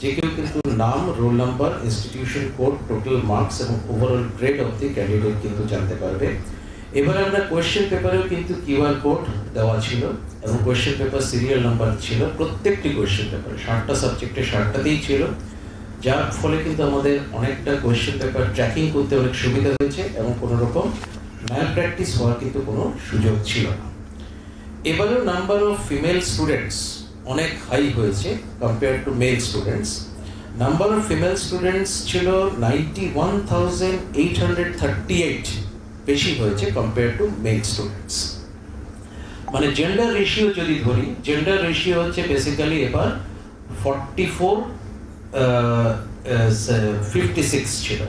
যে কেউ কিন্তু নাম roll number institution code total marks এবং overall grade of the candidate কিন্তু জানতে পারবে। এবার আমরা কোয়েশ্চেন পেপারেও কিন্তু কিউআর কোড দেওয়া ছিল এবং কোয়েশ্চেন পেপার সিরিয়াল নাম্বার ছিল, প্রত্যেকটি কোয়েশ্চেন পেপারে ষাটটা সাবজেক্টে ষাটটাতেই ছিল। যার ফলে কিন্তু আমাদের অনেকটা কোয়েশ্চেন পেপার ট্র্যাকিং করতে অনেক সুবিধা হয়েছে এবং কোনো রকম ম্যাল প্র্যাকটিস হওয়ার কিন্তু কোনো সুযোগ ছিল না। এবারেও নাম্বার অফ ফিমেল স্টুডেন্টস অনেক হাই হয়েছে compare to male students number of female students ছিল ninety one thousand eight hundred thirty eight বেশি হয়েছে কম্পেয়ার টু মেল স্টুডেন্টস মানে জেন্ডার রেশিও যদি ধরি জেন্ডার রেশিও হচ্ছে বেসিক্যালি এবার ফর্টি ফোর ফিফটি সিক্স ছিল।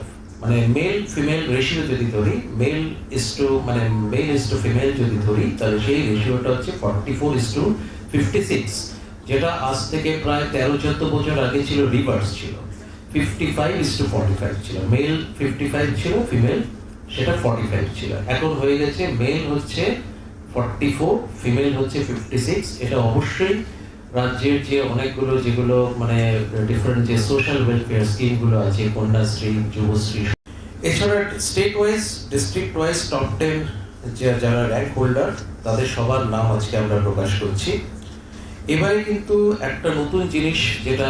মানে মেল ফিমেল রেশিও যদি ধরি মেল ইস টু মানে মেল ইস টু ফিমেল যদি ধরি, তাহলে সেই রেশিওটা হচ্ছে forty four is to fifty six যেটা আজ থেকে প্রায় তেরো চোদ্দ বছর আগে ছিল রিভার্স ছিল। Fifty five is to forty five ছিল। মেল ফিফটি ফাইভ ছিল ফিমেল সেটা ফর্টি ফাইভ ছিল। এখন হয়ে গেছে মেল হচ্ছে ফর্টি ফোর ফিমেল হচ্ছে ফিফটি সিক্স এটা অবশ্যই রাজ্যের যে অনেকগুলো যেগুলো মানে ডিফারেন্ট যে সোশ্যাল ওয়েলফেয়ার স্কিমগুলো আছে, কন্যাশ্রী, যুবশ্রী, এছাড়া state wise district wise top ten যারা র্যাঙ্ক হোল্ডার তাদের সবার নাম আজকে আমরা প্রকাশ করছি। এবারে কিন্তু একটা নতুন জিনিস যেটা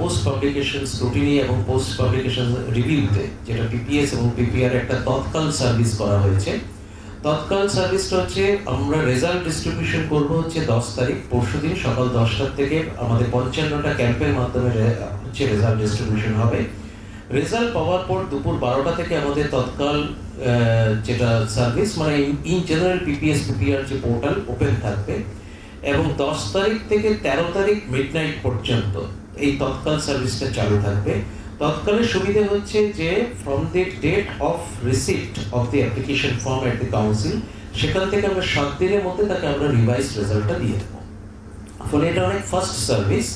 পোস্ট পাবলিকেশন স্ক্রুটিনি এবং পোস্ট পাবলিকেশন রিভিউতে যেটা পিপিএস এবং পিপিআর একটা তৎকাল সার্ভিস করা হয়েছে। তৎকাল সার্ভিসটা হচ্ছে, আমরা রেজাল্ট ডিস্ট্রিবিউশন করব হচ্ছে দশ তারিখ, পরশু দিন সকাল দশটার থেকে আমাদের পঞ্চান্নটা ক্যাম্পের মাধ্যমে হচ্ছে রেজাল্ট ডিস্ট্রিবিউশন হবে। রেজাল্ট পাওয়ার পর দুপুর বারোটা থেকে আমাদের তৎকাল যেটা সার্ভিস মানে ইন জেনারেল পিপিএস পিপিআর যে পোর্টাল ওপেন থাকবে এবং দশ তারিখ থেকে তেরো তারিখ মিড পর্যন্ত এই তৎকাল সার্ভিসটা চালু থাকবে। তৎকালের সুবিধা হচ্ছে যে from the date of receipt of the application form at the council সেখান থেকে আমরা সাত দিনের মধ্যে তাকে আমরা রিভাইজ রেজাল্টটা দিয়ে দেবো। ফলে এটা অনেক ফার্স্ট সার্ভিস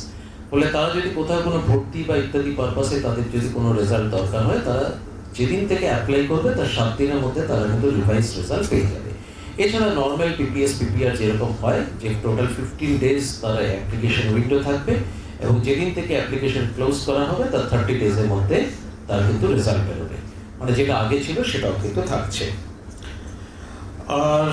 ফলে তারা যদি কোথাও কোনো ভর্তি বা ইত্যাদি পারপাসে তাদের যদি কোনো রেজাল্ট দরকার হয়, তারা যেদিন থেকে অ্যাপ্লাই করবে, তার সাত দিনের মধ্যে তারা কিন্তু রিভাইজ রেজাল্ট পেয়ে যাবে। এছাড়া নর্মাল পিপিএস পিপিআর যেরকম হয় যে টোটাল ফিফটিন ডেজ তার অ্যাপ্লিকেশন উইন্ডো থাকবে এবং যেদিন থেকে অ্যাপ্লিকেশন ক্লোজ করা হবে তার থার্টি ডেজের মধ্যে তার কিন্তু রেজাল্ট বেরোবে। মানে যেটা আগে ছিল সেটাও কিন্তু থাকছে। আর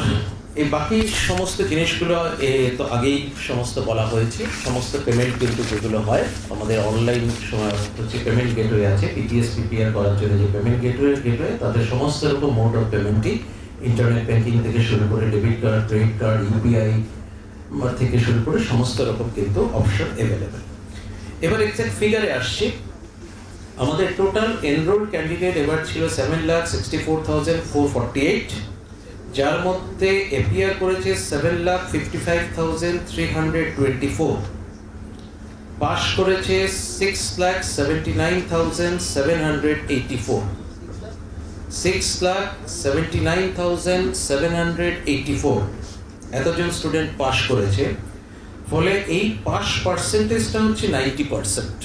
এই বাকি সমস্ত জিনিসগুলো এ, তো আগেই সমস্ত বলা হয়েছে। সমস্ত পেমেন্ট কিন্তু যেগুলো হয় আমাদের অনলাইন হচ্ছে পেমেন্ট গেটওয়ে আছে। পিপিএস পিপিআর করার জন্য যে পেমেন্ট গেটওয়ে গেটওয়ে তাদের সমস্ত রকম মোড অফ পেমেন্টই ইন্টারনেট ব্যাংকিং থেকে শুরু করে debit card credit card UPI থেকে শুরু করে সমস্ত রকম কিন্তু অপশন অ্যাভেলেবেল এবার এক্সাক্ট ফিগারে আসছি। আমাদের টোটাল এনরোল ক্যান্ডিডেট এবার ছিল seven lakh sixty four thousand four forty eight যার মধ্যে এপিআর করেছে seven lakh fifty five thousand three hundred twenty four pass করেছে six lakh seventy nine thousand seven hundred eighty four six lakh seventy nine thousand seven hundred eighty four. এতজন student pass করেছে। ফলে এই pass পার্সেন্টেজটা হচ্ছে ninety percent.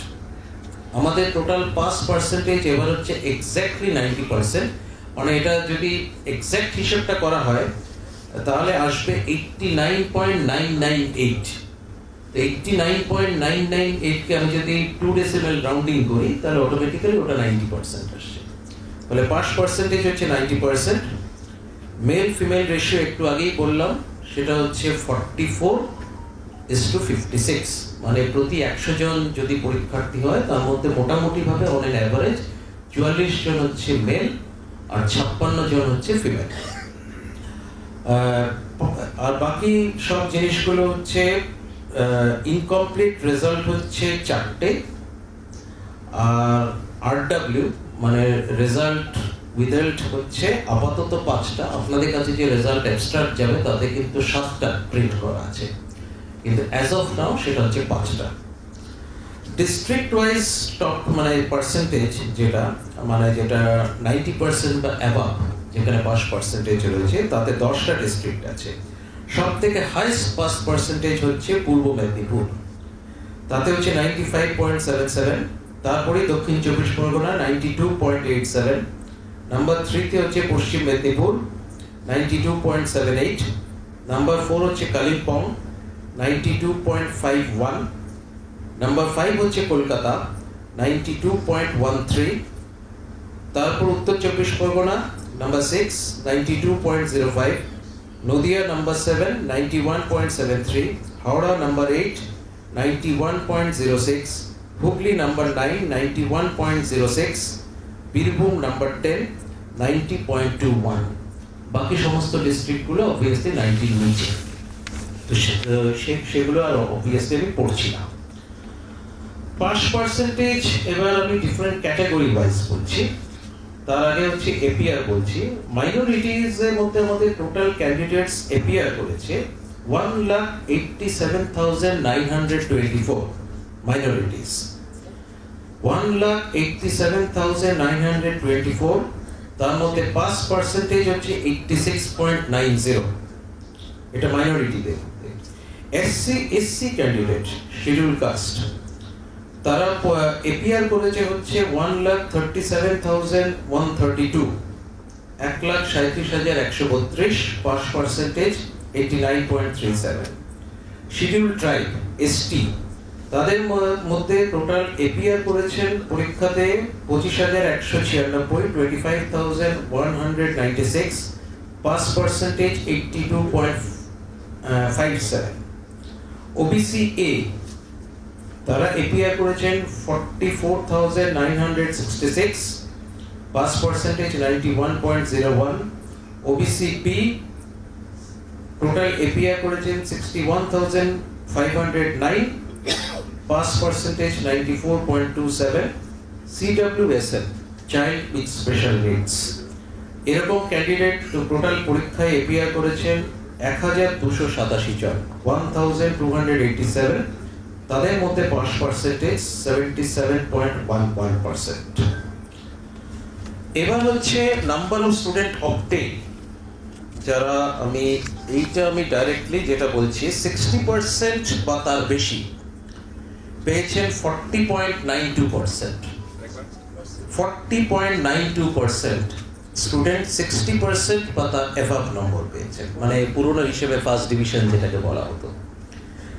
আমাদের total pass percentage এবার হচ্ছে এক্স্যাক্টলি নাইনটি পার্সেন্ট। মানে এটা যদি এক্স্যাক্ট হিসেবটা করা হয়, তাহলে আসবে eighty nine point nine nine eight. Eighty nine point nine nine এইটকে আমি যদি টু ডেসিমেল রাউন্ডিং করি, তাহলে অটোমেটিক্যালি ওটা নাইনটি পার্সেন্ট আসছে ফলে পাস পার্সেন্টেজ হচ্ছে ninety percent male female ratio একটু আগেই বললাম, সেটা হচ্ছে forty four is to fifty six মানে প্রতি একশো জন যদি পরীক্ষার্থী হয়, তার মধ্যে মোটামুটিভাবে অন এন অ্যাভারেজ চুয়াল্লিশ জন হচ্ছে মেল আর ছাপ্পান্ন জন হচ্ছে ফিমেল আর বাকি সব জিনিসগুলো হচ্ছে ইনকমপ্লিট রেজাল্ট হচ্ছে চারটে। আর আর ডাব্লিউ মানে রেজাল্ট উইদাল্ট হচ্ছে আপাতত পাঁচটা। আপনাদের কাছে যে রেজাল্ট অ্যাবস্ট্রাক্ট যাবে, তাতে কিন্তু সাতটা প্রিন্ট করা আছে। কিন্তু অ্যাজ অফ নাও সেটা হচ্ছে পাঁচটা। ডিস্ট্রিক্ট ওয়াইজ টপ মানে পার্সেন্টেজ যেটা মানে যেটা নাইনটি পার্সেন্ট বা অ্যাবাভ যেখানে পাস পার্সেন্টেজ রয়েছে, তাতে দশটা ডিস্ট্রিক্ট আছে। সব থেকে হাইস্ট পাস পার্সেন্টেজ হচ্ছে পূর্ব মেদিনীপুর। তাতে হচ্ছে ninety five point seven seven তারপরে Dakshin Chabbish Pargana ninety two point eight seven number থ্রিতে হচ্ছে Paschim Medinipur ninety two point seven eight number four হচ্ছে Kalimpong ninety two point five one number five হচ্ছে Kolkata ninety two point one three তারপর Uttar Chabbish Pargana number six ninety two point zero five Nadia number seven ninety one point seven three Howrah number eight ninety one point zero six Hooghly number nine ninety one point zero six Birbhum number ten ninety point two one বাকি সমস্ত ডিস্ট্রিক্টগুলো obviously নাইনটির নিচে। তো সে- সেগুলো আর obviously আমি পড়ছি না। Pass percentage এবার আমি ডিফারেন্ট ক্যাটাগরি ওয়াইজ বলছি। তার আগে হচ্ছে এপিআর বলছি। মাইনরিটিজ এর মধ্যে আমাদের টোটাল ক্যান্ডিডেটস এপিআর করেছে one lakh eighty seven thousand nine hundred twenty four minorities one lakh eighty seven thousand nine hundred twenty four তার মধ্যে পাস পার্সেন্টেজ হচ্ছে eighty six point nine zero এটা মাইনরিটিদের SC SC candidate schedule caste তারা appear করেছে হচ্ছে one lakh thirty seven thousand one thirty two এক লাখ সাঁত্রিশ হাজার একশো বত্রিশ pass percentage eighty nine point three seven schedule tribe ST তাদের মধ্যে টোটাল এপিআর করেছেন পরীক্ষাতে পঁচিশ হাজার একশো ছিয়ানব্বই twenty five thousand one hundred ninety six pass percentage eighty two point five seven OBC A তারা এপিআর করেছেন forty four nine hundred sixty six pass percentage ninety one point zero one OBC P total appear করেছেন sixty one thousand five hundred nine point two seven CWSL child with special needs এরকম candidate total পরীক্ষায় appear করেছেন এক হাজার দুশো সাতাশি জন one thousand two hundred eighty seven তাদের মধ্যে pass percentage seventy seven point one one percent এবার হচ্ছে নাম্বার অফ স্টুডেন্ট অবটেন যারা আমি, এইটা আমি ডাইরেক্টলি যেটা বলছি সিক্সটি পার্সেন্ট বা তার বেশি। পেয়েছেন forty point nine two percent forty point nine two percent student sixty percent বা তার এভাব নম্বর পেয়েছেন। মানে পুরনো হিসেবে ফার্স্ট ডিভিশন যেটাকে বলা হতো।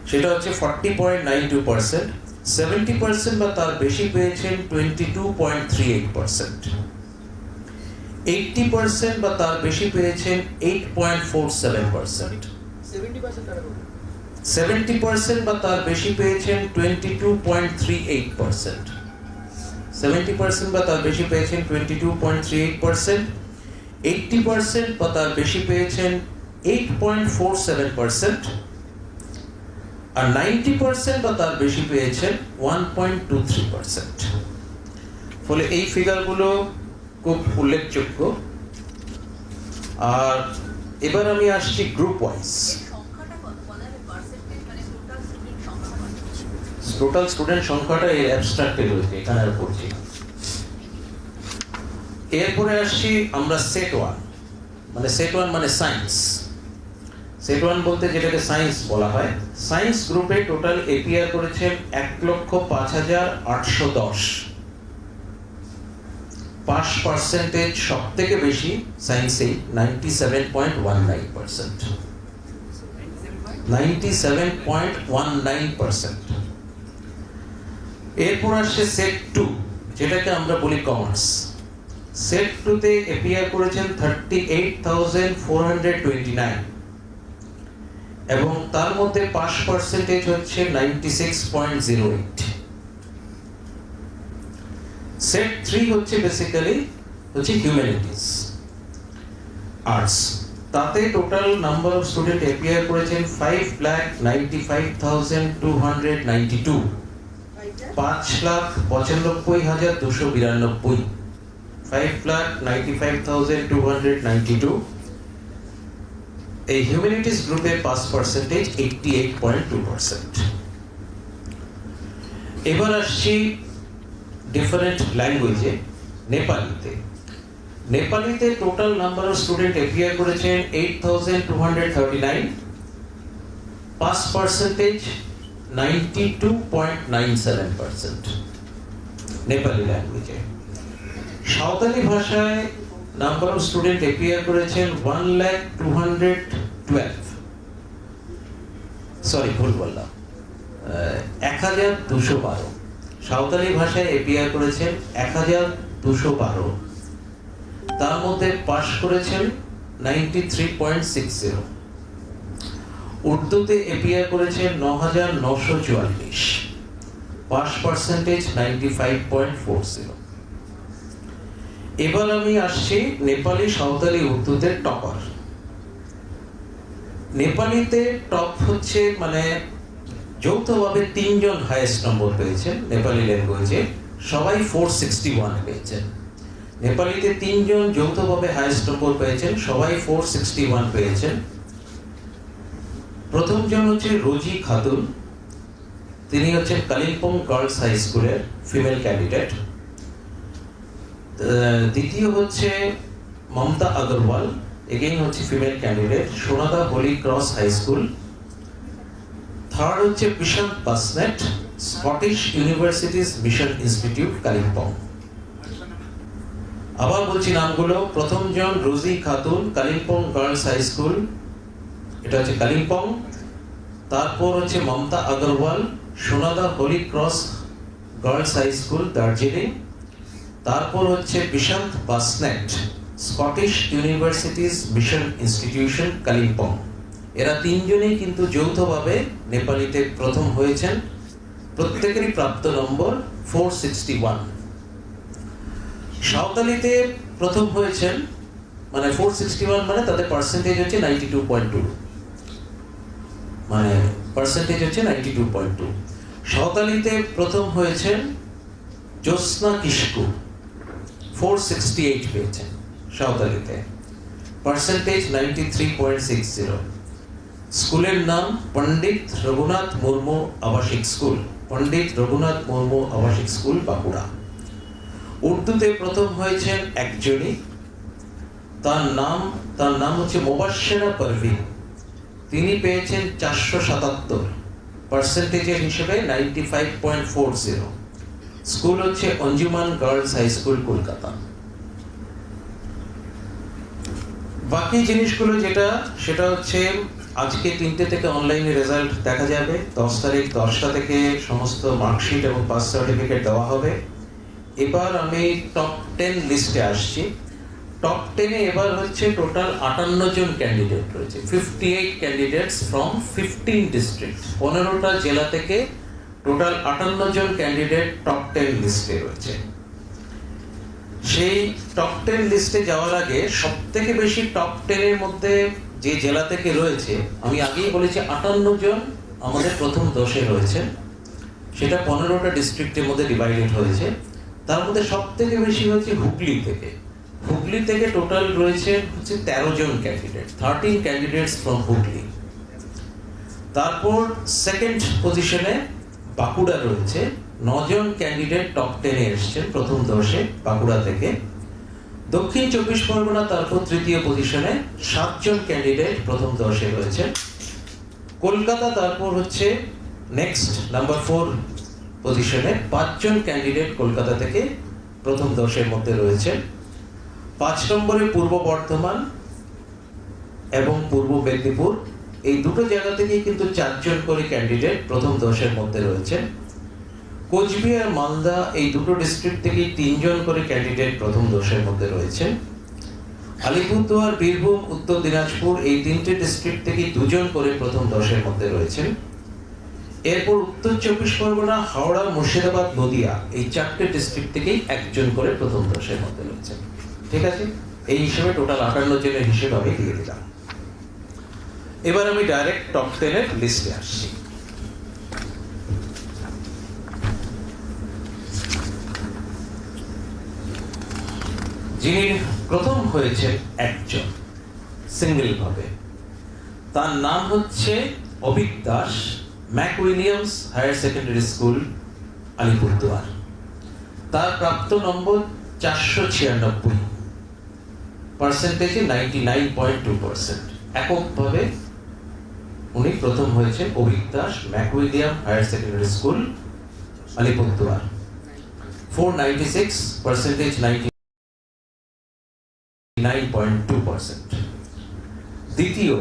সেটা হচ্ছে forty point nine two percent seventy percent বা তার বেশি পেয়েছেন twenty two point three eight percent eighty percent বা তার বেশি পেয়েছেন eight point four seven percent seventy percent বা তার বেশি পেয়েছেন twenty two point three eight percent seventy percent বা তার বেশি পেয়েছেন twenty two point three eight percent eighty percent বা তার বেশি পেয়েছেন eight point four seven percent আর নাইনটি পার্সেন্ট বা তার বেশি পেয়েছেন one point two three percent ফলে এই ফিগারগুলো খুব উল্লেখযোগ্য। আর এবার আমি আসছি গ্রুপ ওয়াইজ সংখ্যাটা কত বলা যাবে পার্সেন্টেজ মানে টোটাল স্টুডেন্ট সংখ্যা কত টোটাল স্টুডেন্ট সংখ্যাটা এই অ্যাবস্ট্রাক্টে রয়েছে, এখানে আর পড়ছি। এরপরে আসছি আমরা সেট ওয়ান মানে সেট ওয়ান মানে সায়েন্স সেট ওয়ান বলতে যেটাকে সায়েন্স বলা হয় সায়েন্স গ্রুপে টোটাল এপিআর করেছেন এক লক্ষ পাঁচ হাজার আটশো দশ। পাস পার্সেন্টেজ সব থেকে বেশি সায়েন্সেই ninety seven point one nine percent ninety seven point one nine percent এরপর আসছে সেট টু যেটাকে আমরা বলি কমার্স সেট টুতে এপিআর করেছেন thirty eight thousand four hundred twenty nine এবং তার মধ্যে পাস পার্সেন্টেজ হচ্ছে ninety six point zero eight set three হচ্ছে বেসিক্যালি হচ্ছে হিউম্যানিটিস আর্টস তাতে total number of student appear করেছেন five lakh ninety five thousand two hundred ninety two পাঁচ লাখ পঁচানব্বই হাজার দুশো বিরানব্বই five lakh ninety five thousand two hundred ninety two এই হিউম্যানিটিস গ্রুপের pass percentage eighty eight point two percent এবার আসছি ডিফারেন্ট ল্যাঙ্গুয়েজে নেপালিতে। নেপালিতে total number of student appear করেছেন eight thousand two hundred thirty nine pass percentage Nepali ল্যাঙ্গুয়েজে সাঁওতালি ভাষায় number of student appear করেছেন one lakh two hundred twelve sorry ভুল বললাম। এক হাজার দুশো বারো। সাঁওতালি ভাষায় এপিআর করেছেন এক হাজার দুশো বারো। তার মধ্যে পাশ করেছেন ninety three point six zero. উর্দুতে এপিআর করেছেন ন হাজার নশো চুয়াল্লিশ। Pass percentage ninety five point four zero এবার আমি আসছি নেপালি সাঁওতালি উর্দুতে টপার। নেপালিতে টপ হচ্ছে মানে যৌথভাবে তিনজন হাইয়েস্ট নম্বর পেয়েছেন নেপালি ল্যাঙ্গুয়েজে সবাই ফোর সিক্সটি ওয়ান পেয়েছেন। নেপালিতে তিনজন যৌথভাবে হায়েস্ট নম্বর পেয়েছেন, সবাই ফোর সিক্সটি ওয়ান পেয়েছেন। প্রথমজন হচ্ছে রোজি খাতুন। তিনি হচ্ছেন কালিম্পং গার্লস হাই স্কুলের ফিমেল ক্যান্ডিডেট। দ্বিতীয় হচ্ছে মমতা আগরওয়াল, এগেইন হচ্ছে female candidate, Sonada Holy Cross high school. Third হচ্ছে Bishant Basnet, Scottish Universities Mission Institute, Kalimpong. আবার বলছি নামগুলো। প্রথম জন Rozy Khatun, Kalimpong girls high school. এটা হচ্ছে কালিম্পং, তারপর হচ্ছে Mamata Agarwal, Sonada Holy Cross girls high school, Darjeeling, তারপর হচ্ছে Bishant Basnet, Scottish Universities Mission Institution, Kalimpong. এরা তিনজনেই কিন্তু যৌথভাবে নেপালিতে প্রথম হয়েছেন। প্রত্যেকেরই প্রাপ্ত নম্বর ফোর সিক্সটি ওয়ান সাঁওতালিতে প্রথম হয়েছেন মানে ফোর সিক্সটি ওয়ান মানে তাদের পার্সেন্টেজ হচ্ছে নাইনটি টু পয়েন্ট টু মানে পার্সেন্টেজ হচ্ছে নাইনটি টু পয়েন্ট টু সাঁওতালিতে প্রথম হয়েছেন Jyotsna Kisku four sixty eight পেয়েছেন সাঁওতালিতে। Percentage ninety three point six zero স্কুলের নাম পণ্ডিত রঘুনাথ মুর্মু আবাসিক স্কুল। পণ্ডিত রঘুনাথ মুর্মু আবাসিক স্কুল বাঁকুড়া। উর্দুতে প্রথম হয়েছেন একজনই। তার নাম তার নাম হচ্ছে মোবাশ্বেরা পারভিন তিনি পেয়েছেন চারশো সাতাত্তর পার্সেন্টেজের হিসেবে ninety five point four zero school হচ্ছে Anjuman girls high school, Kolkata. বাকি জিনিসগুলো যেটা, সেটা হচ্ছে আজকে তিনটে থেকে অনলাইনে রেজাল্ট দেখা যাবে। দশ তারিখ দশটা থেকে সমস্ত মার্কশিট এবং পাস সার্টিফিকেট দেওয়া হবে। এবার আমি টপ টেন লিস্টে আসছি। টপ টেনে এবার হচ্ছে টোটাল আটান্ন জন ক্যান্ডিডেট রয়েছে। Fifty eight candidates from fifteen district পনেরোটা জেলা থেকে টোটাল আটান্ন জন ক্যান্ডিডেট টপ টেন লিস্টে রয়েছে। সেই টপ টেন লিস্টে যাওয়ার আগে সব থেকে বেশি টপ টেনের মধ্যে যে জেলা থেকে রয়েছে, আমি আগেই বলেছি আটান্ন জন আমাদের প্রথম দশে রয়েছে। সেটা পনেরোটা ডিস্ট্রিক্টের মধ্যে ডিভাইডেড হয়েছে। তার মধ্যে সব থেকে বেশি হচ্ছে হুগলি থেকে। হুগলি থেকে টোটাল রয়েছে হচ্ছে তেরো জন candidate thirteen candidates from Hooghly. তারপর সেকেন্ড পজিশনে বাঁকুড়া রয়েছে, নজন ক্যান্ডিডেট টপ টেনে এসছেন প্রথম দশে বাঁকুড়া থেকে। দক্ষিণ চব্বিশ পরগনা, তারপর তৃতীয় পজিশনে সাতজন ক্যান্ডিডেট প্রথম দশে রয়েছে। কলকাতা, তারপর হচ্ছে নেক্সট নাম্বার ফোর পজিশনে পাঁচজন ক্যান্ডিডেট কলকাতা থেকে প্রথম দশের মধ্যে রয়েছে। পাঁচ নম্বরে পূর্ব বর্ধমান এবং পূর্ব মেদিনীপুর, এই দুটো জায়গা থেকেই কিন্তু চারজন করে ক্যান্ডিডেট প্রথম দশের মধ্যে রয়েছে। কোচবিহার, মালদা, এই দুটো ডিস্ট্রিক্ট থেকেই তিনজন করে ক্যান্ডিডেট প্রথম দশের মধ্যে রয়েছে। আলিপুরদুয়ার, বীরভূম, উত্তর দিনাজপুর, এই তিনটে ডিস্ট্রিক্ট থেকেই দুজন করে প্রথম দশের মধ্যে রয়েছেন এরপর উত্তর চব্বিশ পরগনা, হাওড়া, মুর্শিদাবাদ, নদিয়া, এই চারটে ডিস্ট্রিক্ট থেকেই একজন করে প্রথম দশের মধ্যে রয়েছে। ঠিক আছে? এই হিসেবে টোটাল আটান্ন জনের হিসেব আমি দিয়ে দিলাম। এবার আমি ডাইরেক্ট টপ টেনের লিস্টে আসছি। যিনি প্রথম হয়েছেন একজন সিঙ্গেল ভাবে। তার নাম হচ্ছে Abhik Das Mac Williams higher secondary school Alipurduar. তার প্রাপ্ত নম্বর চারশো ছিয়ানব্বই। পার্সেন্টেজে ninety nine point two percent এককভাবে উনি প্রথম হয়েছেন Abhik Das Mac William higher secondary school, Alipurduar. Four ninety six percentage ninety nine point two percent দ্বিতীয়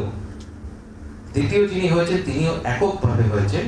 দ্বিতীয় যিনি হয়েছেন, তিনিও এককভাবে হয়েছেন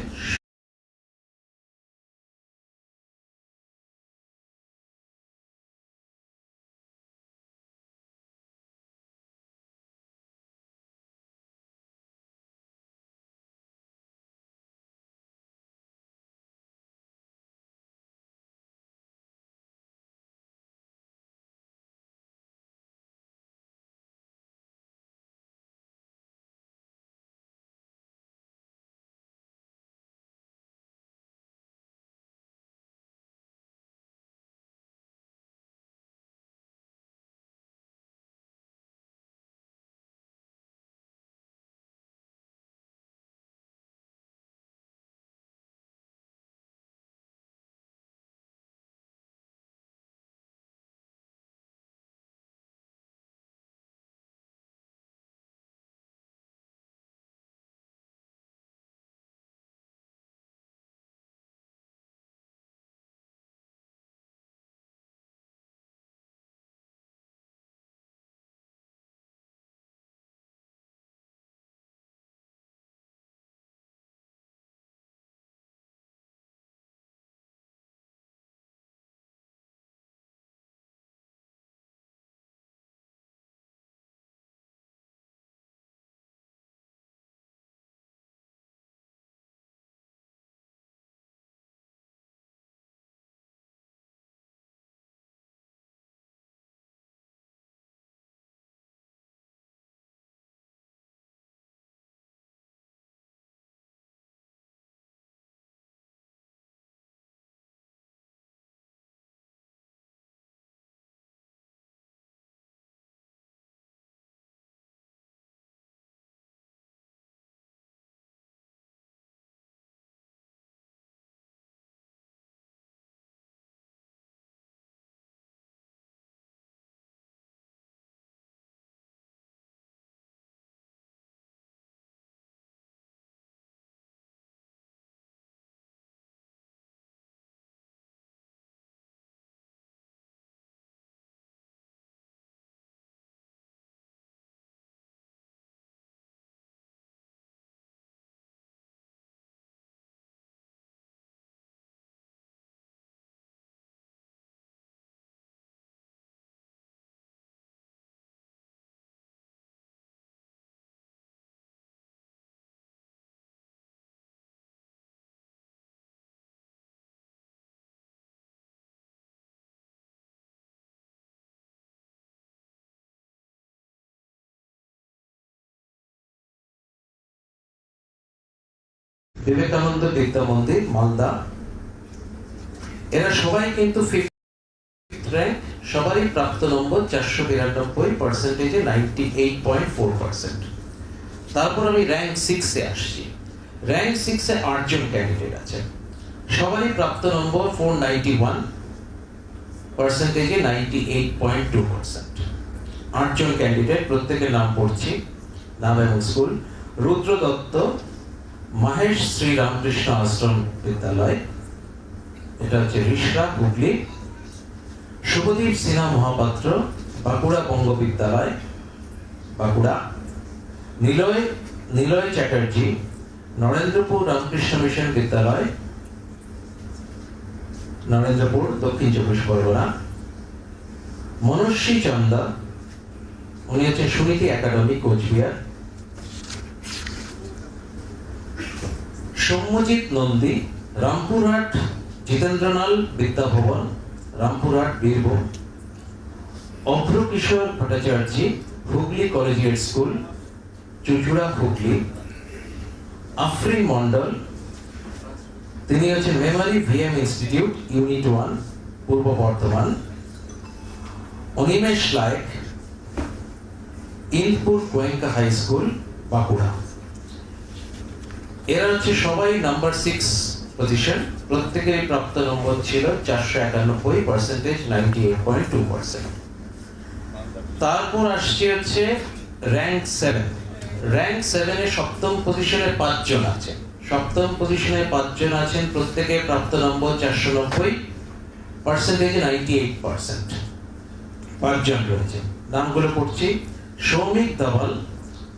বিবেকানন্দ বিদ্যা মন্দির, মালদা। এরা সবাই কিন্তু সবারই প্রাপ্ত নম্বর চারশো বিরানব্বই পার্সেন্টেজে ninety eight point four percent তারপর আমি র্যাঙ্ক সিক্সে আসছি। র্যাঙ্ক সিক্সে আটজন ক্যান্ডিডেট আছে। সবারই প্রাপ্ত নম্বর four ninety one পার্সেন্টেজে ninety eight point two percent আটজন ক্যান্ডিডেট প্রত্যেকের নাম পড়ছি, নাম এবং স্কুল রুদ্র দত্ত মহেশ শ্রী রামকৃষ্ণ আশ্রম বিদ্যালয়। এটা হচ্ছে রিসরা, হুগলি। শুভদীপ সিনহা মহাপাত্র, বাঁকুড়া বঙ্গ বিদ্যালয়। বাঁকুড়া। নিলয় নিলয় চ্যাটার্জি, নরেন্দ্রপুর রামকৃষ্ণ মিশন বিদ্যালয়। নরেন্দ্রপুর দক্ষিণ চব্বিশ পরগনা। মনস্বী চন্দা, উনি হচ্ছেন Suniti academy, Coochbehar. Soumyajit Nandi, Rampurhat Jitendranal Vidyabhavan, Rampurhat Birbhum. Abhra Kishore Bhattacharya, Hooghly collegiate school, Chuchura Hooghly. Afrin Mondal তিনি হচ্ছেন Memari VM institute, unit one, পূর্ব Bardhaman. Animesh Layek, Inpur Goenka high school, Bankura. এরা হচ্ছে সবাই number six position প্রত্যেকের প্রাপ্ত নম্বর ছিল চারশো একানব্বই percentage ninety eight point two percent তারপর আসছে হচ্ছে র্যাঙ্ক সেভেন র্যাঙ্ক সেভেনে সপ্তম পজিশনে পাঁচজন আছে। সপ্তম পজিশনে পাঁচজন আছেন, প্রত্যেকের প্রাপ্ত নম্বর চারশো নব্বই পার্সেন্টেজ নাইনটি এইট পার্সেন্ট পাঁচজন রয়েছে। নামগুলো পড়ছি। Soumik Dhabal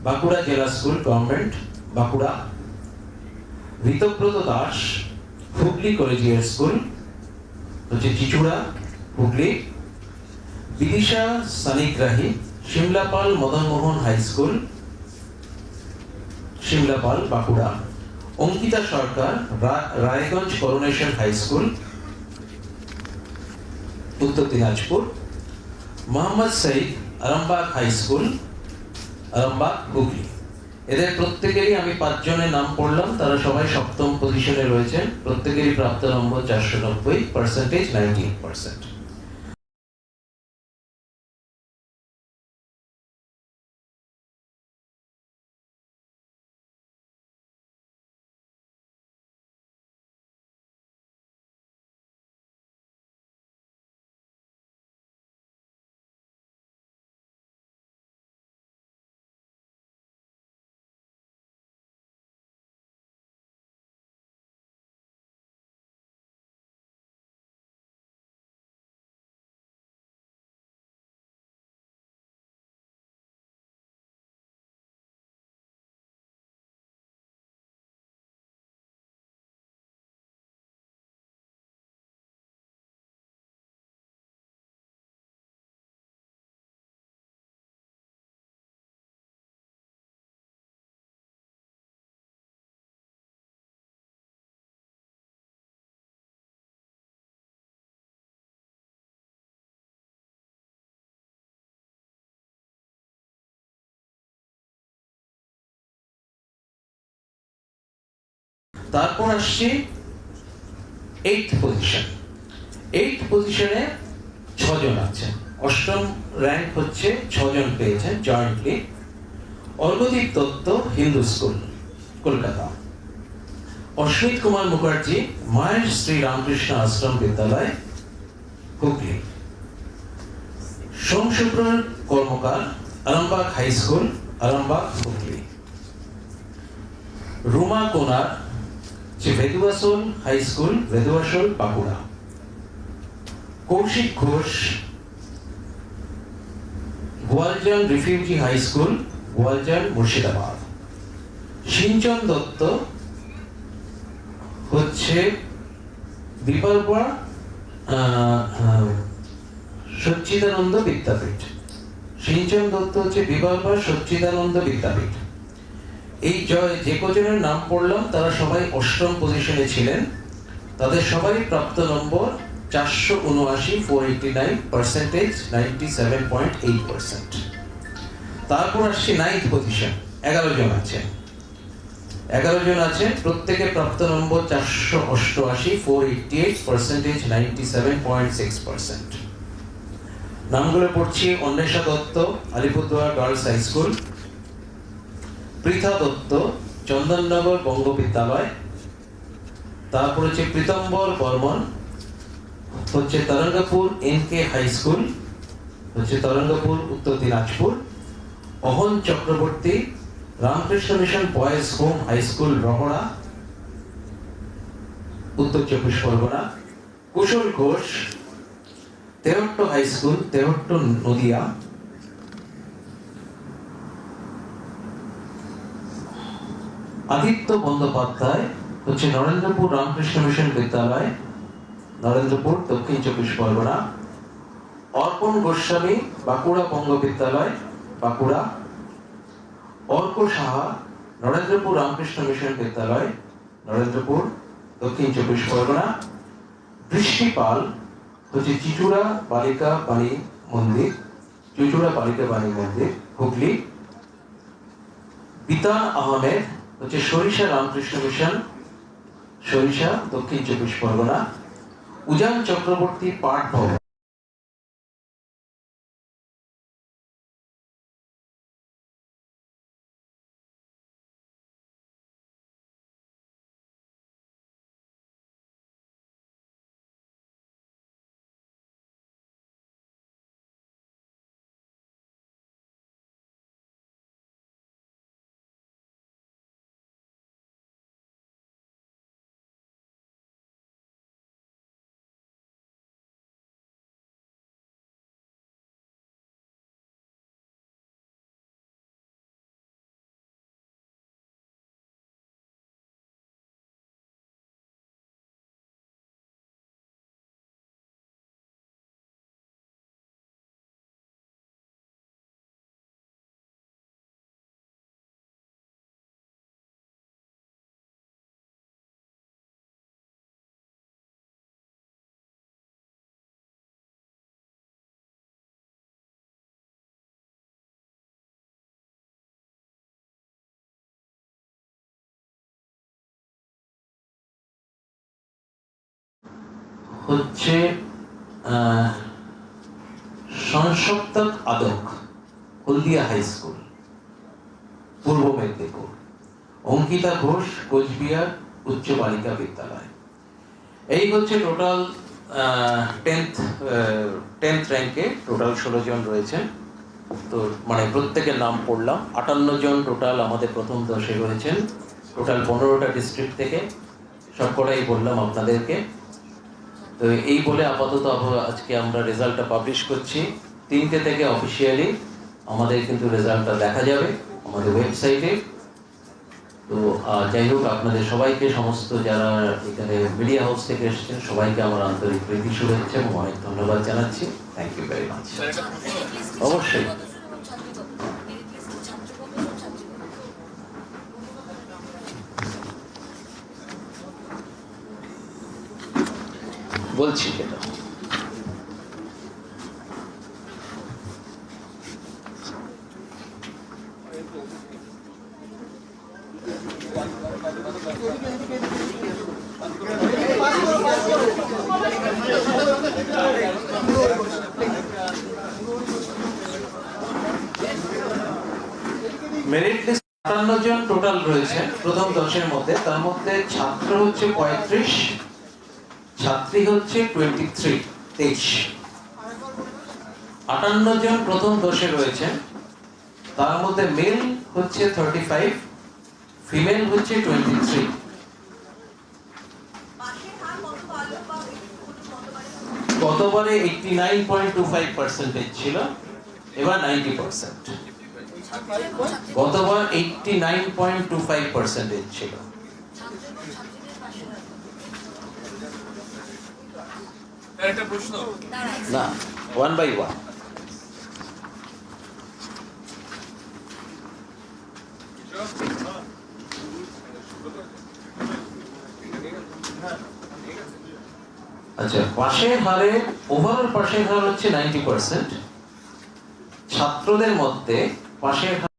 Bankura Zilla school government Bankura Ritabrata Das Hooghly collegiate school হচ্ছে Chuchura Hooghly. Bidisha Sanigrahi, Simlapal Madanmohan high school Simlapal Bankura. Ankita Sarkar Raiganj coronation high school উত্তর Dinajpur. Mohammad Saeed Arambagh high school Arambagh, Hooghly. এদের প্রত্যেকেরই আমি পাঁচজনের নাম পড়লাম, তারা সবাই সপ্তম পজিশনে রয়েছেন। প্রত্যেকেরই প্রাপ্ত নম্বর চারশো নব্বই পার্সেন্টেজ নাইনটিন পার্সেন্ট তারপর আসছে এইট পজিশন এইট পজিশনে ছজন আছেন। অষ্টম র্যাঙ্ক হচ্ছে ছজন পেয়েছেন জয়েন্টলি অর্ঘদীপ দত্ত, হিন্দু স্কুল, কলকাতা। অশ্বিত কুমার মুখার্জি, মায়ের Shri Ramakrishna Ashram Vidyalaya, Hooghly. Somshukra Karmakar Arambagh high school, Arambagh, Hooghly. Ruma Konar যে Bheduasol high school, Bheduasol Bankura. Kaushik Ghosh Goaljan refugee high school Goaljan Murshidabad. Sinchan Dutta হচ্ছে সচ্চিদানন্দ বিদ্যাপীঠ। সিঞ্চন দত্ত হচ্ছে বিকল্পা সচ্চিদানন্দ বিদ্যাপীঠ। এই জয় যে কজনের নাম পড়লাম, তারা সবাই অষ্টম পজিশনে ছিলেন। তাদের সবাই প্রাপ্ত নম্বর চারশো উনআশি four eighty nine percentage ninety seven point eight percent তারপর আসছে নাইন্থ পজিশন এগারো জন আছে এগারো জন আছে প্রত্যেকে প্রাপ্ত নম্বর চারশো অষ্টআশি four eighty eight percentage ninety seven point six percent নামগুলো পড়ছি Anwesha Dutta, Alipurduar girls high school. Pritha Dutta, Chandannagar Banga Vidyalaya তারপর হচ্ছে প্রীতম্বর বর্মন, হচ্ছে Tarangapur N K high school, হচ্ছে তরঙ্গপুর উত্তর Dinajpur Ahan Chakraborty, Ramakrishna mission boys home high school Rahara উত্তর চব্বিশ Pargana, Kushal Ghosh, Tehatta high school, Tehatta Nadia Aditya Bandyopadhyay হচ্ছে নরেন্দ্রপুর রামকৃষ্ণ মিশন বিদ্যালয়, নরেন্দ্রপুর দক্ষিণ চব্বিশ পরগনা। অর্পণ গোস্বামী বাঁকুড়া বঙ্গ বিদ্যালয়, বাঁকুড়া। অর্ক সাহা নরেন্দ্রপুর রামকৃষ্ণ মিশন বিদ্যালয়, নরেন্দ্রপুর দক্ষিণ চব্বিশ পরগনা। বৃষ্টি পাল হচ্ছে চিচুড়া বালিকা বাণী মন্দির, চিচুড়া বালিকা বাণী মন্দির, হুগলি। বিতান আহমেদ হচ্ছে সরিষা রামকৃষ্ণ মিশন সরিষা দক্ষিণ চব্বিশ পরগনা উজান চক্রবর্তী পাঠ ভবন। হচ্ছে সংসপ্তক আদক, হলদিয়া হাই স্কুল পূর্ব মেদিনীপুর। অঙ্কিতা ঘোষ, কোচবিহার উচ্চ বালিকা বিদ্যালয়। এই হচ্ছে টোটাল টেন্থ টেন্থ র্যাঙ্কে টোটাল ষোলো জন রয়েছেন তো মানে প্রত্যেকের নাম পড়লাম। আটান্ন জন টোটাল আমাদের প্রথম দশে রয়েছেন। টোটাল পনেরোটা ডিস্ট্রিক্ট থেকে সবকটাই বললাম আপনাদেরকে। তো এই বলে আপাতত আজকে আমরা রেজাল্টটা পাবলিশ করছি। তিনটে থেকে অফিসিয়ালি আমাদের কিন্তু রেজাল্টটা দেখা যাবে আমাদের ওয়েবসাইটে তো যাই হোক আপনাদের সবাইকে সমস্ত যারা এখানে মিডিয়া হাউস থেকে এসেছেন সবাইকে আমার আন্তরিক প্রীতি শুভেচ্ছা এবং অনেক ধন্যবাদ জানাচ্ছি। থ্যাংক ইউ ভেরি মাচ অবশ্যই। বলছি সেটা আটান্ন জন টোটাল রয়েছে প্রথম দশের মধ্যে। তার মধ্যে ছাত্র হচ্ছে পঁয়ত্রিশ হচ্ছে টোয়েন্টি থ্রি তেইশ। আটান্ন জন প্রথম দশে রয়েছেন। তার মধ্যে মেল হচ্ছে থার্টি ফাইভ ফিমেল হচ্ছে টোয়েন্টি থ্রি গতবারে eighty nine point two five percentage ছিল, এবার নাইনটি পার্সেন্ট গতবার eighty nine point two five percentage ছিল ছাত্র এবং ছাত্রীদের পাশের হার তার একটা প্রশ্ন দাঁড়ায় না ওয়ান বাই ওয়ান আচ্ছা পাশের হারে ওভারঅল পাশের হার হচ্ছে নাইনটি পার্সেন্ট ছাত্রদের মধ্যে পাশের